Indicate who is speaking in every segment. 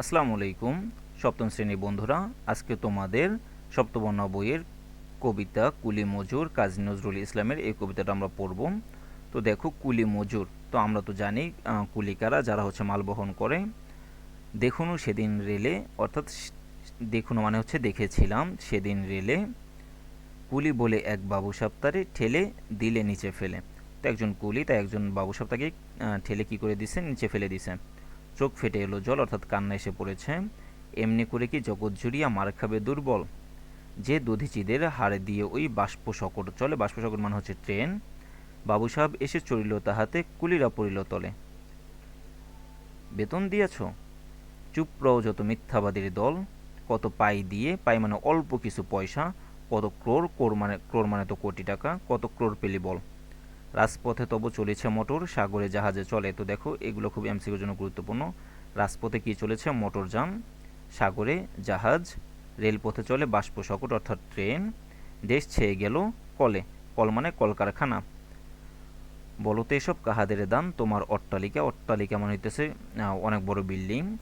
Speaker 1: আসসালামু আলাইকুম, সপ্তম শ্রেণির বন্ধুরা। আজকে তোমাদের সপ্তবর্ণ বইয়ের কবিতা কুলি মজুর কাজী নজরুল ইসলামের এই কবিতাটা আমরা পড়ব। তো দেখো, কুলি মজুর, তো আমরা তো জানি কুলিকারা যারা হচ্ছে মাল বহন করে দেখুনও সেদিন রেলে, অর্থাৎ দেখুনও মানে হচ্ছে দেখেছিলাম, সেদিন রেলে, কুলি বলে এক বাবু সাপ্তারে ঠেলে দিলে নিচে ফেলে। তো একজন কুলি, তাই একজন বাবু সাপ্তাকে ঠেলে কি করে দিছে? নিচে ফেলে দিছে। চোখ ফেটে এলো, জল অর্থাৎ কান্না এসে পড়েছে। এমনি করে কি জগৎ জুড়িয়া মার খাবে দুর্বল? যে দধিচিদের হাড়ে দিয়ে ওই বাষ্প শকট চলে বাষ্প শকট মানে হচ্ছে ট্রেন। বাবু সাহেব এসে চড়িল তাহাতে, কুলিরা পড়িল তলে। বেতন দিয়াছ? চুপ রও যত মিথ্যাবাদীর দল। কত পাই দিয়ে, পাই মানে অল্প কিছু পয়সা। কত ক্রোর ক্রোর মানে ক্রোর মানে তো কোটি টাকা। কত ক্রোর পেলি বল। রাজপথে তবু চলেছে মোটর, সাগরে জাহাজে চলে। তো দেখো, এগুলো খুব এমসিকিউর জন্য গুরুত্বপূর্ণ। রাজপথে কি চলেছে? মোটর যান সাগরে জাহাজ, রেলপথে চলে বাষ্প শকট অর্থাৎ ট্রেন। দেশ ছেয়ে গেল কলে। কল মানে কলকারখানা। বলো তো এসব কাহাদের দান তোমার অট্টালিকা। অট্টালিকা মানে হইতেছে অনেক বড় বিল্ডিং।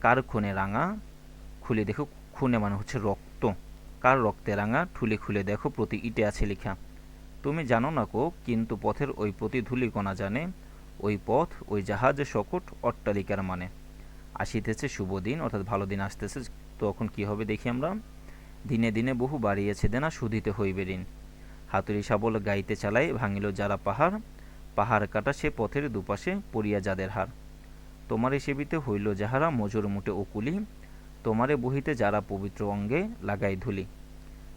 Speaker 1: কার খুনে রাঙা? খুলে দেখো, খুনে মানে হচ্ছে রক্ত। কার রক্তে রাঙা? ঠুলে খুলে দেখো, প্রতি ইটে আছে লেখা। তুমি জানো না কো, কিন্তু পথের ওই প্রতি ধূলিকণা জানে, ওই পথ, ওই জাহাজ শকট অট্টালিকার মানে। আসিতেছে শুভ দিন, অর্থাৎ ভালো দিন আসতেছে, তখন কি হবে দেখি আমরা? দিনে দিনে বহু বাড়িয়েছে দেনা শুধিতে হইবে ঋণ। হাতুড়ি শাবল গাইতে চালাই ভাঙিল যারা পাহাড় পাহাড় কাটা সে পথের দুপাশে পড়িয়া যাদের হার। তোমারে সেবিতে হইল যাহারা মজুর মুটে ওকুলি তোমারে বহিতে যারা পবিত্র অঙ্গে লাগাই ধুলি।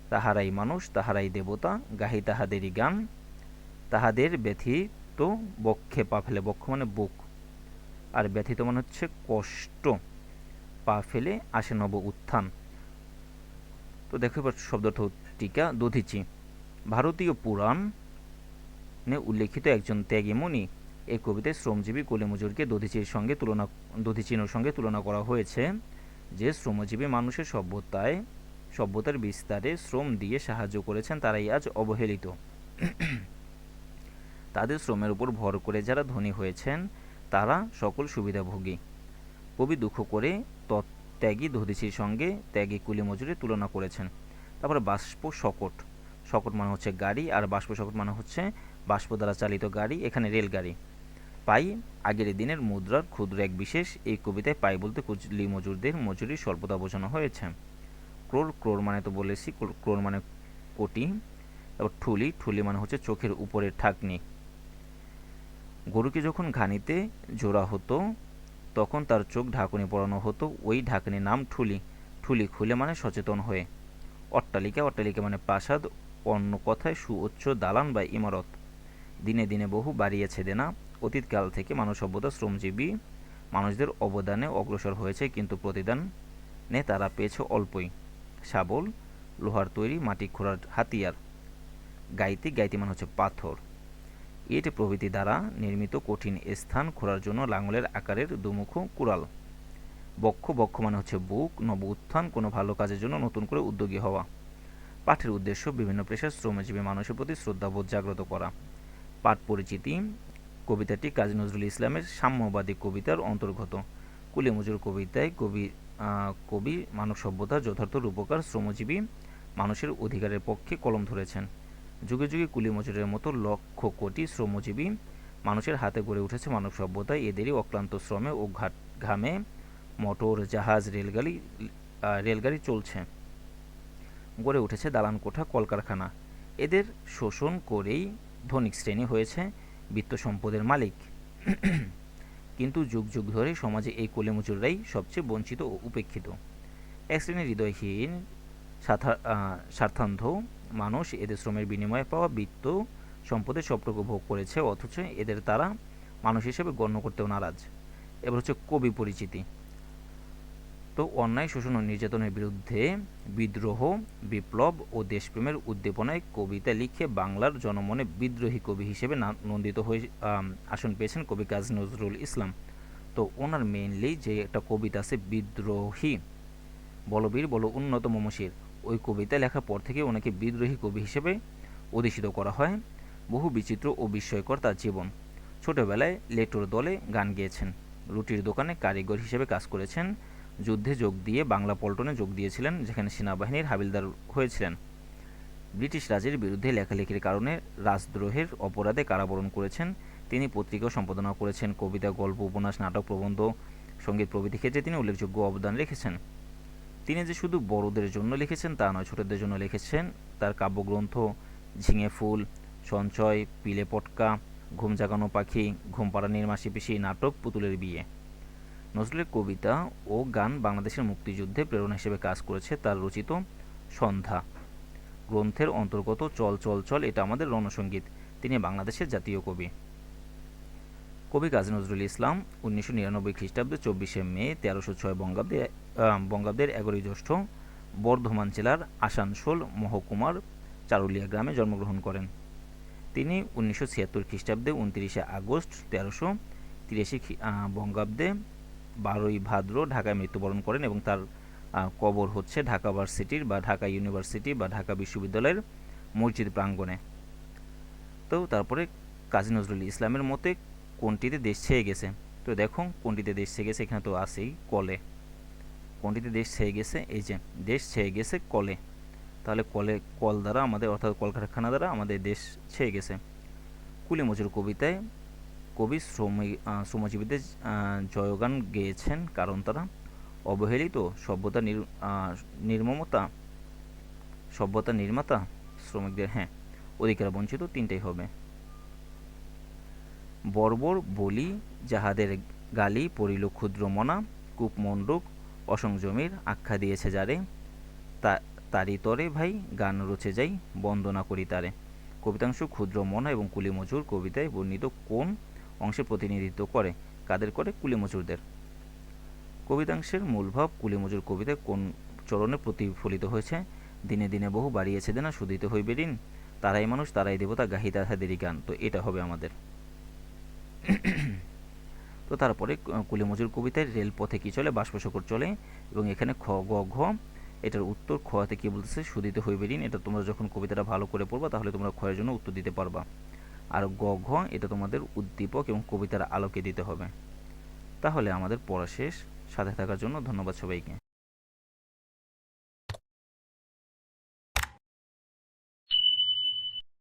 Speaker 1: তাহারাই মানুষ, তাহারাই দেবতা, গাহি তাহাদেরই গান, তাহাদের ব্যথিত বক্ষে পা ফেলে, বক্ষ মানে বুক। আর ব্যথিত মানে হচ্ছে কষ্ট, পা ফেলে আসে নব উত্থান। তো দেখো এবার শব্দটা টিকা, দধিচি। ভারতীয় পুরাণ উল্লেখিত একজন ত্যাগী মুনি এই কবিতায় শ্রমজীবী কলিমজুরকে দধিচির সঙ্গে তুলনা দধিচিনোর সঙ্গে তুলনা করা হয়েছে যে শ্রমজীবী মানুষের সভ্যতায় সভ্যতার বিস্তারে শ্রম দিয়ে সাহায্য করেছেন তারাই আজ অবহেলিত। তাদের শ্রমের উপর ভর করে যারা ধনী হয়েছেন, তারা সকল সুবিধাভোগী। কবি দুঃখ করে ত্যাগী দধিচির সঙ্গে ত্যাগী কুলি মজুরের তুলনা করেছেন। তারপরে বাষ্প শকট। শকট মানে হচ্ছে গাড়ি, আর বাষ্প শকট মানে হচ্ছে বাষ্প দ্বারা চালিত গাড়ি, এখানে রেলগাড়ি। পাই আগের দিনের মুদ্রার ক্ষুদ্র এক বিশেষ, এই কবিতায় পাই বলতে কুচলি মজুরদের মজুরি স্বল্পতা বোঝানো হয়েছে। ক্রোর ক্রোর মানে তো বলেছি, ক্রোর- মানে কোটি, তারপর ঠুলি ঠুলি মানে হচ্ছে চোখের উপরের ঠাকনি। গরুকে যখন ঘানিতে জোড়া হতো, তখন তার চোখ ঢাকনি পরানো হতো, ওই ঢাকনির নাম ঠুলি। ঠুলি খুলে মানে সচেতন হয়ে। অট্টালিকা অট্টালিকা মানে প্রাসাদ, অন্য কথায় সুউচ্চ দালান বা ইমারত। দিনে দিনে বহু বাড়িয়েছে দেনা। অতীতকাল থেকে মানব সভ্যতা শ্রমজীবী মানুষদের অবদানে অগ্রসর হয়েছে, কিন্তু প্রতিদানে তারা পেয়েছে অল্পই। শাবল, লোহার তৈরি, মাটি খোঁড়ার হাতিয়ার। গাইতি গাইতি মানে হচ্ছে পাথর। ইট প্রভৃতি দ্বারা নির্মিত কঠিন স্থান খোঁড়ার জন্য লাঙলের আকারের দুমুখ কুড়াল। বক্ষ বক্ষ মানে হচ্ছে বুক, নব উত্থান, কোনো ভালো কাজের জন্য নতুন করে উদ্যোগী হওয়া। পাঠের উদ্দেশ্য বিভিন্ন পেশার শ্রমজীবী মানুষের প্রতি শ্রদ্ধাবোধ জাগ্রত করা। পাঠ পরিচিতি, কবিতাটি কাজী নজরুল ইসলামের সাম্যবাদী কবিতার অন্তর্গত। কুলি মজুর কবিতায় কবি কবি, মানব সভ্যতার যথার্থ রূপকার, শ্রমজীবী, মানুষের অধিকারের পক্ষে কলম ধরেছেন। যুগে যুগে কুলি মজুরের মতো লক্ষ কোটি শ্রমজীবী মানুষের হাতে গড়ে উঠেছে মানব সভ্যতায় এদেরই অক্লান্ত শ্রমে ও ঘাট ঘামে মোটর জাহাজ, রেলগাড়ি রেলগাড়ি চলছে। গড়ে উঠেছে দালান কোঠা কলকারখানা। এদের শোষণ করেই ধনিক শ্রেণি হয়েছে বিত্ত সম্পদের মালিক। কিন্তু যুগ যুগ ধরে সমাজে এই কোলেমুচুররাই সবচেয়ে বঞ্চিত ও উপেক্ষিত। এক শ্রেণির হৃদয়হীন স্বার্থান্ধ মানুষ এদের শ্রমের বিনিময়ে পাওয়া বৃত্ত সম্পদের সবটুকু ভোগ করেছে, অথচ এদের তারা মানুষ হিসেবে গণ্য করতেও নারাজ। এবার হচ্ছে কবি পরিচিতি। তো অন্যায় শোষণ ও নির্যাতনের বিরুদ্ধে বিদ্রোহ, বিপ্লব ও দেশপ্রেমের উদ্দীপনায় কবিতা লিখে বাংলার জনমনে বিদ্রোহী কবি হিসেবে নন্দিত হয়ে আসন পেয়েছেন কবি কাজী নজরুল ইসলাম। তো ওনার মেইনলি যে একটা কবিতা আছে, বিদ্রোহী, বলবীর বলো উন্নত মমশির। ওই কবিতা লেখার পর থেকে ওনাকে বিদ্রোহী কবি হিসেবে অধিষ্ঠিত করা হয়। বহু বিচিত্র ও বিস্ময়কর তার জীবন। ছোটবেলায় লেটোর দলে গান গেয়েছেন। রুটির দোকানে কারিগর হিসেবে কাজ করেছেন। যুদ্ধে যোগ দিয়ে বাংলা পল্টনে যোগ দিয়েছিলেন, যেখানে সেনাবাহিনীর হাবিলদার হয়েছিলেন। ব্রিটিশ রাজের বিরুদ্ধে লেখালেখির কারণে রাজদ্রোহের অপরাধে কারাবরণ করেছেন। তিনি পত্রিকা সম্পাদনা করেছেন, কবিতা, গল্প, উপন্যাস, নাটক, প্রবন্ধ, সংগীত প্রভৃতি ক্ষেত্রে তিনি উল্লেখযোগ্য অবদান রেখেছেন। তিনি যে শুধু বড়দের জন্য লিখেছেন তা নয়, ছোটদের জন্য লিখেছেন তার কাব্যগ্রন্থ ঝিঙে ফুল, সঞ্চয়, পিলে পটকা, ঘুম জাগানো পাখি ঘুম পাড়া নির্মাসী পিসি, নাটক, পুতুলের বিয়ে। নজরুলের কবিতা ও গান বাংলাদেশের মুক্তিযুদ্ধে প্রেরণা হিসেবে কাজ করেছে তার রচিত সন্ধ্যা। গ্রন্থের অন্তর্গত চল চল চল, এটা আমাদের রণসঙ্গীত। তিনি বাংলাদেশের জাতীয় কবি। কবি কাজী নজরুল ইসলাম উনিশশো নিরানব্বই খ্রিস্টাব্দে চব্বিশে মে তেরোশো ছয় বঙ্গাব্দে বঙ্গাব্দের এগারোই জ্যৈষ্ঠ বর্ধমান জেলার আসানসোল মহকুমার চারুলিয়া গ্রামে জন্মগ্রহণ করেন। তিনি উনিশশো ছিয়াত্তর খ্রিস্টাব্দে উনত্রিশে আগস্ট তেরোশো তিরাশি বঙ্গাব্দে বারোই ভাদ্র ঢাকায় মৃত্যুবরণ করেন এবং তার কবর হচ্ছে ঢাকা ভার্সিটির বা ঢাকা ইউনিভার্সিটি বা ঢাকা বিশ্ববিদ্যালয়ের মসজিদ প্রাঙ্গণে। তো তারপরে কাজী নজরুল ইসলামের মতে কোনটিতে দেশ ছেয়ে গেছে? তো দেখো কোনটিতে দেশ ছেয়ে গেছে এখানে তো আসেই কলে। কোনটিতে দেশ ছেয়ে গেছে? এই যে, দেশ ছেয়ে গেছে কলে। তাহলে কলে, কল দ্বারা আমাদের, অর্থাৎ কলকারখানা দ্বারা আমাদের দেশ ছেয়ে গেছে। কুলি মজুর কবিতায় কবি শ্রমিক শ্রমজীবীদের জয়গান গেয়েছেন কারণ তারা অবহেলিত সভ্যতা নির্মমতা, সভ্যতা নির্মাতা শ্রমিকদের হ্যাঁ অধিকার বঞ্চিত তিনটাই হবে। বর্বর বলি যাহাদের গালি পড়িল ক্ষুদ্র মনা কূপমণ্ডক অসংযমের আখ্যা দিয়েছে যারে তারি তরে ভাই গান রচে যাই, বন্দনা করি তারে। কবিতাংশ ক্ষুদ্র মনা এবং কুলি মজুর কবিতায় বর্ণিত কোন অংশে প্রতিনিধিত্ব করে কাদের করে? কুলি মজুরদের কবিতাংশের মূলভাব কুলি মজুর কবিতায় কোন চরণে প্রতিফলিত হয়েছে? দিনে দিনে বহু বাড়িয়েছে দেনা শুধিত হইবে ঋণ তারাই মানুষ, তারাই দেবতা গাহি তাহাদেরই গান। তো এটা হবে আমাদের। তো তারপরে কুলিমজুর কবিতায় রেলপথে কি চলে? বাষ্পশকর চলে। এবং এখানে খ, গ, ঘ, এটার উত্তর খতে কি বলতেছে? সুদিতে হইবে ঋণ এটা তোমরা যখন কবিতাটা ভালো করে পড়বা, তাহলে তোমরা ক্ষয়ের জন্য উত্তর দিতে পারবা। আর গ ঘ, এটা তোমাদের উদ্দীপক এবং কবিতার আলোকে দিতে হবে। তাহলে আমাদের পড়া শেষ। সাথে থাকার জন্য ধন্যবাদ সবাইকে।